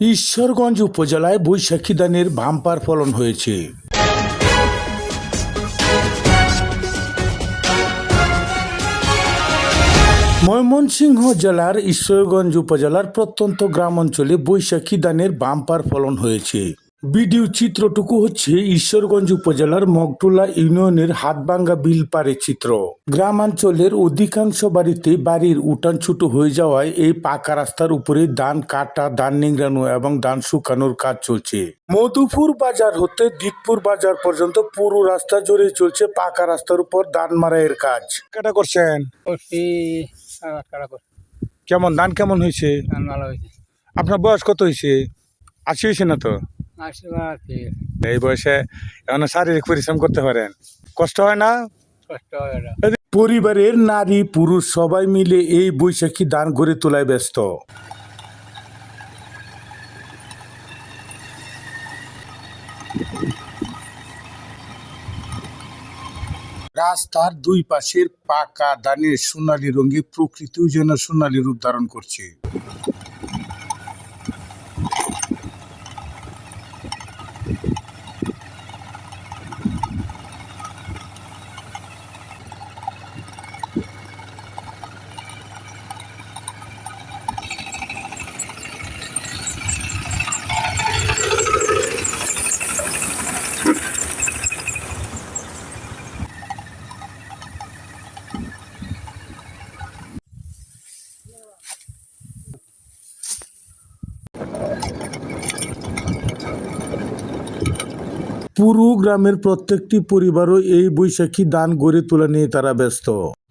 ঈশ্বরগঞ্জ উপজেলায় বৈশাখী ধানের বাম্পার ফলন হয়েছে। ময়মনসিংহ জেলার ঈশ্বরগঞ্জ উপজেলার প্রত্যন্ত গ্রাম অঞ্চলে বৈশাখী ধানের বাম্পার ফলন হয়েছে। ভিডিও চিত্রটুকু হচ্ছে ঈশ্বরগঞ্জ উপজেলার মগটুলা ইউনিয়নের হাতবাঙ্গা বিল পারে চিত্র। গ্রামাঞ্চলের অধিকাংশ বাড়িতে বাড়ির উঠান ছোট হয়ে যাওয়ায় এই পাকা রাস্তার উপরে ধান কাটা ধান নিংড়ানো এবং ধান শুকানোর কাজ চলছে। মধুপুর বাজার হতে দিকপুর বাজার পর্যন্ত পুরো রাস্তা জুড়ে চলছে পাকা রাস্তার উপর ধান মারাইয়ের কাজ। কেটা করছেন? কেমন ধান কেমন হয়েছে? হয়েছে। আপনার বয়স কত হয়েছে? আশি হয়েছে না তো? আশীর্বাদ। এই বয়সে এখন শারীরিক পরিশ্রম করতে পারেন। কষ্ট হয় না? কষ্ট হয় এটা পরিবারের নারী পুরুষ সবাই মিলে এই বৈশাখী দান গড়ে তোলায় ব্যস্ত। রাস্তার দুই পাশের পাকা দানের সোনালী রঙে প্রকৃতিও যেন সোনালী রূপ ধারণ করছে। পুরো গ্রামের প্রত্যেকটি পরিবারও এই বৈশাখী দান গড়ে তোলা নিয়ে তারা ব্যস্ত।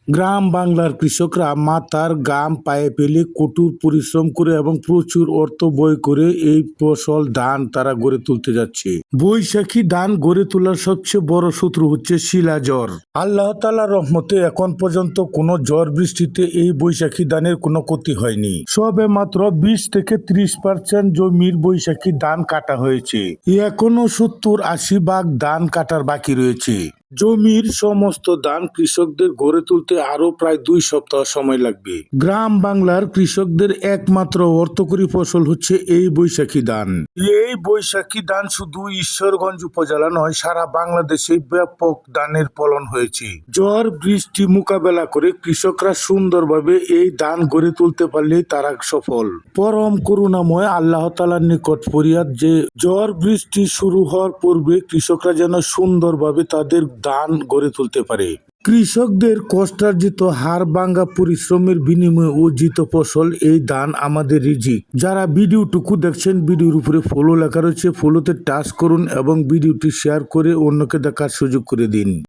গ্রাম বাংলার কৃষকরা মাতার গাম পায়ে পেলে কঠোর পরিশ্রম করে এবং প্রচুর অর্থ ব্যয় করে এই ফসল ধান তারা গড়ে তুলতে যাচ্ছে। বৈশাখী ধান গড়ে তোলার সবচেয়ে বড় শত্রু হচ্ছে শিলা জ্বর। আল্লাহ তালার রহমতে এখন পর্যন্ত কোনো ঝড় বৃষ্টিতে এই বৈশাখী ধানের কোনো ক্ষতি হয়নি। সবে মাত্র বিশ থেকে ত্রিশ পার্সেন্ট জমির বৈশাখী ধান কাটা হয়েছে। এখনও সত্তর আশি ভাগ ধান কাটার বাকি রয়েছে। জমির সমস্ত ধান কৃষকদের গড়ে তুলতে আরও প্রায় দুই সপ্তাহ সময় লাগবে। গ্রাম বাংলার কৃষকদের একমাত্র অর্থকরী ফসল হচ্ছে এই বৈশাখী ধান। এই বৈশাখী ধান শুধু ঈশ্বরগঞ্জ উপজেলা নয়, সারা বাংলাদেশে ব্যাপক ধানের ফলন হয়েছে। ঝড়, বৃষ্টি মোকাবেলা করে কৃষকরা সুন্দরভাবে এই ধান গড়ে তুলতে পারলে তারা সফল। পরম করুণাময় আল্লাহ তালার নিকট ফরিয়াদ যে, ঝড়, বৃষ্টি শুরু হওয়ার পূর্বে কৃষকরা যেন সুন্দরভাবে তাদের ধান গড়ে তুলতে পারে। কৃষকদের কষ্টার্জিত হার বাঙ্গা পরিশ্রমের বিনিময়ে অর্জিত ফসল এই দান আমাদের রিজিক যারা ভিডিওটুকু দেখছেন, ভিডিওর উপরে ফলো লেখা রয়েছে ফলোতে টাচ করুন এবং ভিডিওটি শেয়ার করে অন্যকে দেখার সুযোগ করে দিন।